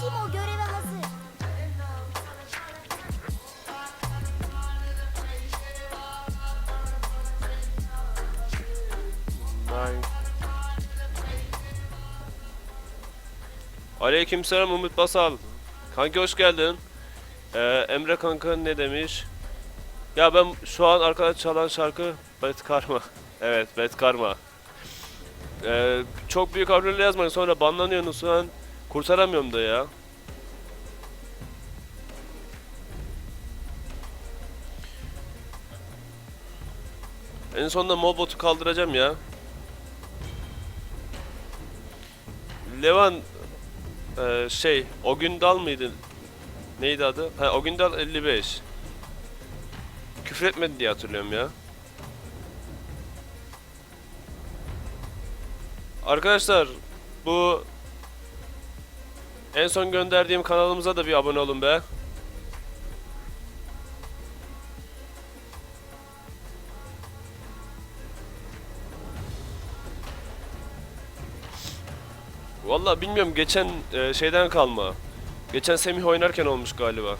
Timo göreve hazır. Aleykümselam Umut Basal. Kanki hoş geldin. Ee, Emre kanka ne demiş? Ya ben şu an arkada çalan şarkı Bad Karma. evet Bad Karma. Ee, çok büyük harflerle yazmayın sonra banlanıyorsunuz an. Kurtaramıyorum da ya. En sonunda Mobot'u kaldıracağım ya. Levan eee, şey o gün dal mıydı? Neydi adı? Ha o gün dal 55. Küfür etmedi diye hatırlıyorum ya. Arkadaşlar bu en son gönderdiğim kanalımıza da bir abone olun be. Vallahi bilmiyorum geçen e, şeyden kalma. Geçen Semih oynarken olmuş galiba.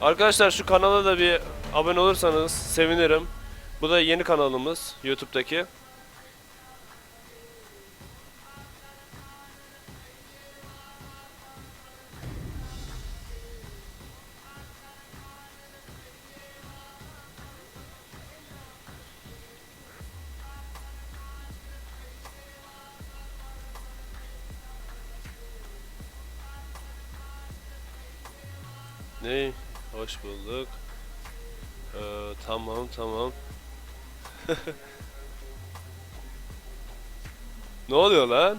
Arkadaşlar şu kanala da bir abone olursanız sevinirim. Bu da yeni kanalımız YouTube'daki. Bulduk. Ee, tamam tamam. ne oluyor lan?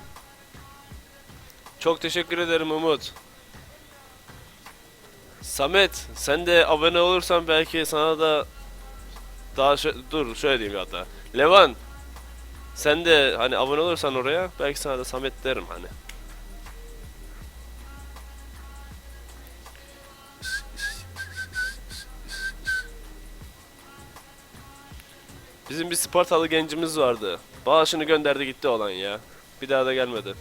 Çok teşekkür ederim Umut. Samet sen de abone olursan belki sana da daha şö- dur şöyle diyeyim hatta. Levan sen de hani abone olursan oraya belki sana da Samet derim hani. Bizim bir Spartalı gencimiz vardı. Bağışını gönderdi gitti olan ya. Bir daha da gelmedi.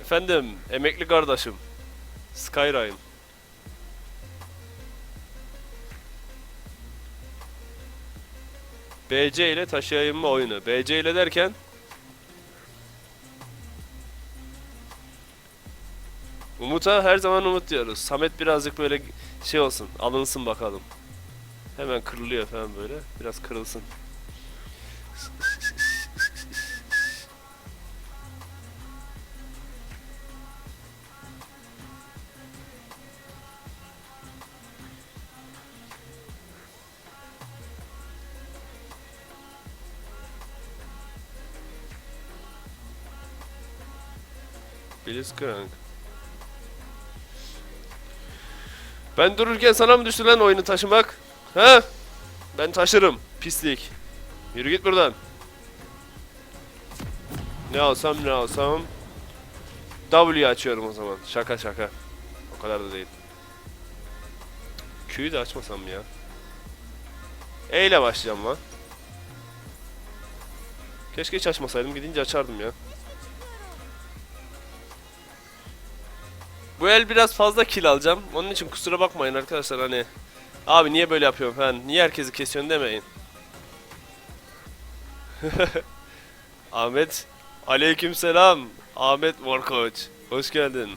Efendim, emekli kardeşim. Skyrim. BC ile taşıyayım mı oyunu? BC ile derken Umut'a her zaman Umut diyoruz. Samet birazcık böyle şey olsun, alınsın bakalım. Hemen kırılıyor falan böyle. Biraz kırılsın. Blitzcrank. Ben dururken sana mı düştü lan oyunu taşımak? Ha? Ben taşırım. Pislik. Yürü git buradan. Ne alsam ne alsam. W açıyorum o zaman. Şaka şaka. O kadar da değil. Q'yu da açmasam ya. E ile başlayacağım lan. Keşke hiç açmasaydım. Gidince açardım ya. Bu el biraz fazla kill alacağım. Onun için kusura bakmayın arkadaşlar hani. Abi niye böyle yapıyorum falan. Niye herkesi kesiyorsun demeyin. Ahmet. Aleykümselam. Ahmet Warkoç. Hoş geldin.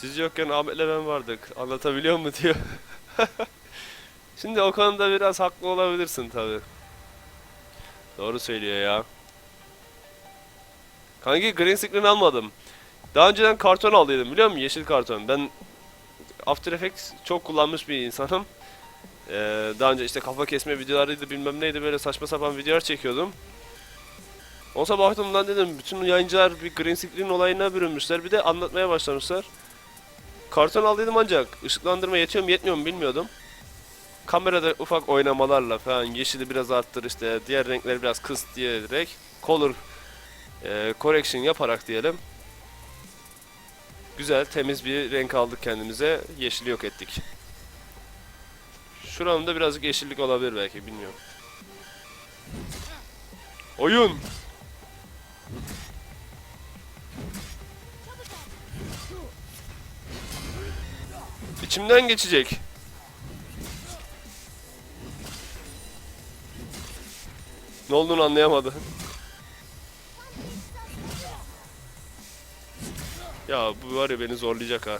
Siz yokken Ahmet'le ben vardık. Anlatabiliyor mu diyor. Şimdi o konuda biraz haklı olabilirsin tabi. Doğru söylüyor ya. Kanki green screen almadım. Daha önceden karton aldıydım biliyor musun? Yeşil karton. Ben After Effects çok kullanmış bir insanım. Ee, daha önce işte kafa kesme videolarıydı bilmem neydi böyle saçma sapan videolar çekiyordum. Olsa baktım lan dedim bütün yayıncılar bir green screen olayına bürünmüşler. Bir de anlatmaya başlamışlar. Karton aldıydım ancak ışıklandırma yetiyor mu yetmiyor mu bilmiyordum. Kamerada ufak oynamalarla falan yeşili biraz arttır işte diğer renkleri biraz kıs diyerek color e, correction yaparak diyelim. Güzel temiz bir renk aldık kendimize. Yeşili yok ettik. Şuranın da birazcık yeşillik olabilir belki bilmiyorum. Oyun. İçimden geçecek. Ne olduğunu anlayamadı. Ya bu var ya beni zorlayacak ha.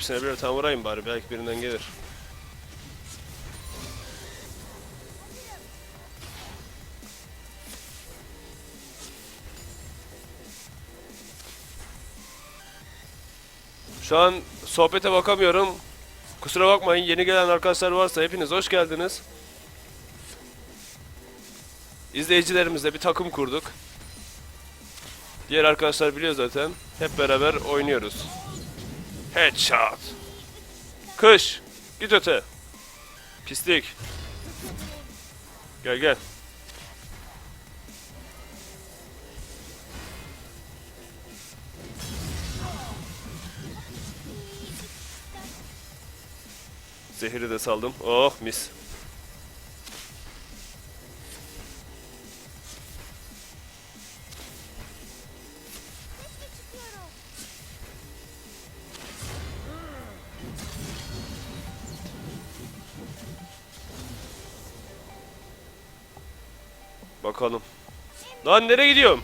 Hepsine birer tane vurayım bari belki birinden gelir. Şu an sohbete bakamıyorum. Kusura bakmayın yeni gelen arkadaşlar varsa hepiniz hoş geldiniz. İzleyicilerimizle bir takım kurduk. Diğer arkadaşlar biliyor zaten. Hep beraber oynuyoruz. Headshot. Kış. Git öte. Pislik. Gel gel. Zehri de saldım. Oh mis. Lan nereye gidiyorum?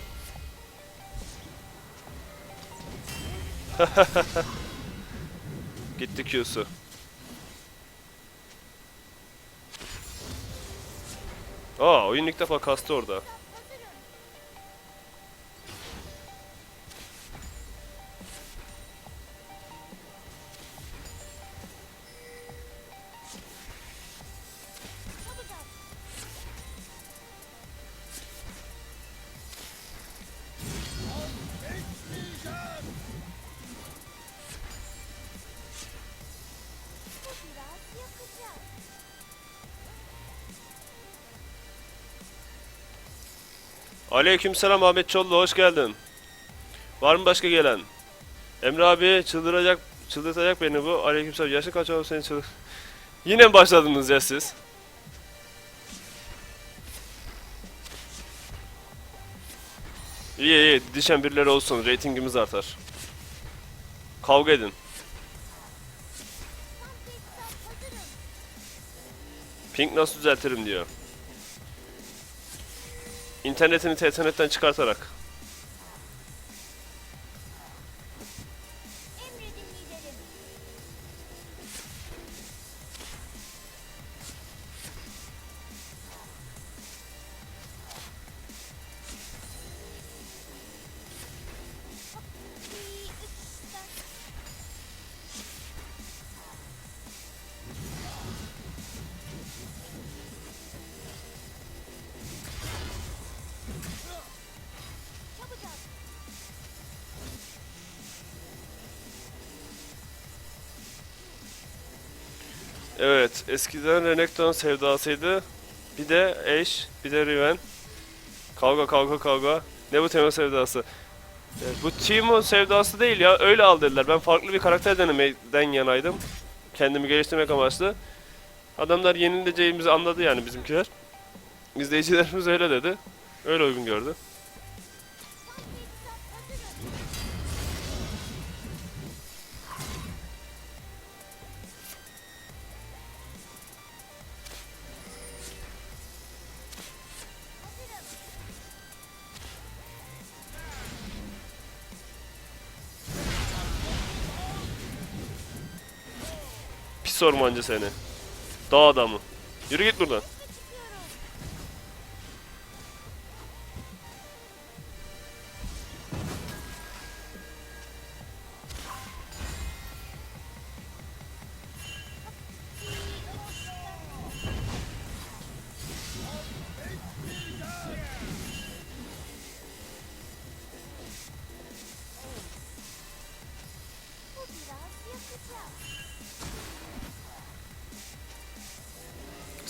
Gitti Q'su. Aa oyun ilk defa kastı orada. Aleykümselam Ahmet Çollu hoş geldin. Var mı başka gelen? Emre abi çıldıracak çıldırtacak beni bu. Aleykümselam yaşı kaç oldu senin çıldır. Yine mi başladınız ya siz? İyi iyi dişen birileri olsun reytingimiz artar. Kavga edin. Ping nasıl düzeltirim diyor. İnternetini internetten çıkartarak. Evet, eskiden Renekton sevdasıydı. Bir de Ashe, bir de Riven. Kavga kavga kavga. Ne bu Timo sevdası? Evet, bu Timo sevdası değil ya, öyle al dediler. Ben farklı bir karakter denemeden yanaydım. Kendimi geliştirmek amaçlı. Adamlar yenileceğimizi anladı yani bizimkiler. İzleyicilerimiz öyle dedi. Öyle uygun gördü. Pis ormancı seni. Dağ adamı. Yürü git buradan.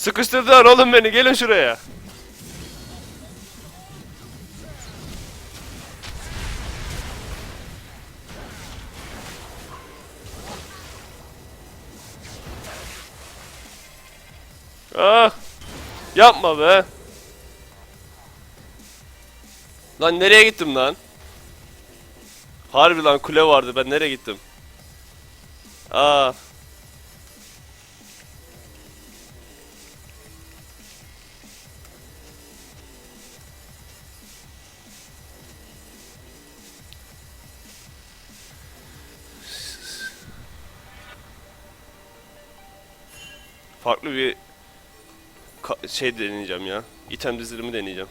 Sıkıştırdılar oğlum beni. Gelin şuraya. Ah! Yapma be. Lan nereye gittim lan? Harbi lan kule vardı. Ben nereye gittim? Aa. Farklı bir şey deneyeceğim ya. İtem dizilimi deneyeceğim.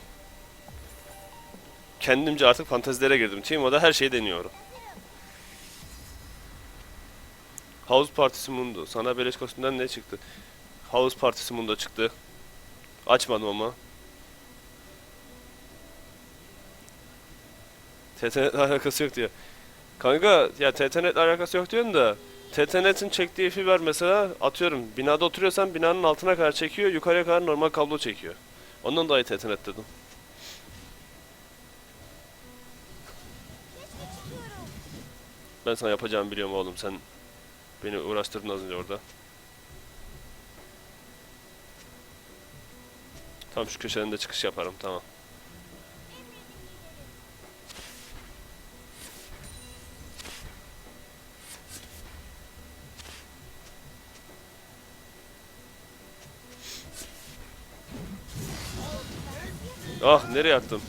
Kendimce artık fantezilere girdim. Timo'da her şeyi deniyorum. House Partisi Mundo. Sana beleş kostümden ne çıktı? House Partisi Mundo çıktı. Açmadım ama. TTNet alakası yok diyor. Kanka ya TTNet alakası yok diyorsun da TTNet'in çektiği fiber mesela atıyorum binada oturuyorsan binanın altına kadar çekiyor yukarıya kadar normal kablo çekiyor. Ondan dolayı TTNet dedim. Ben sana yapacağımı biliyorum oğlum sen beni uğraştırdın az önce orada. Tam şu köşeden de çıkış yaparım tamam. Ah nereye attım?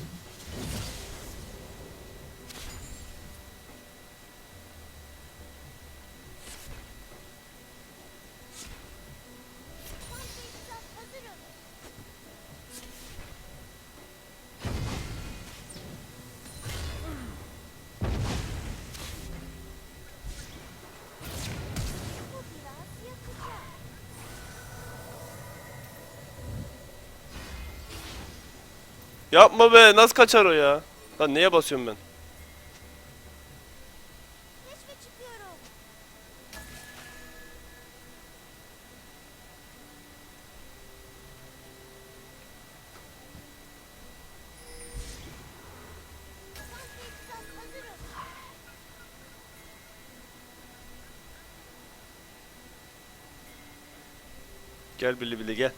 Yapma be nasıl kaçar o ya? Lan neye basıyorum ben? Gel Billy Billy gel.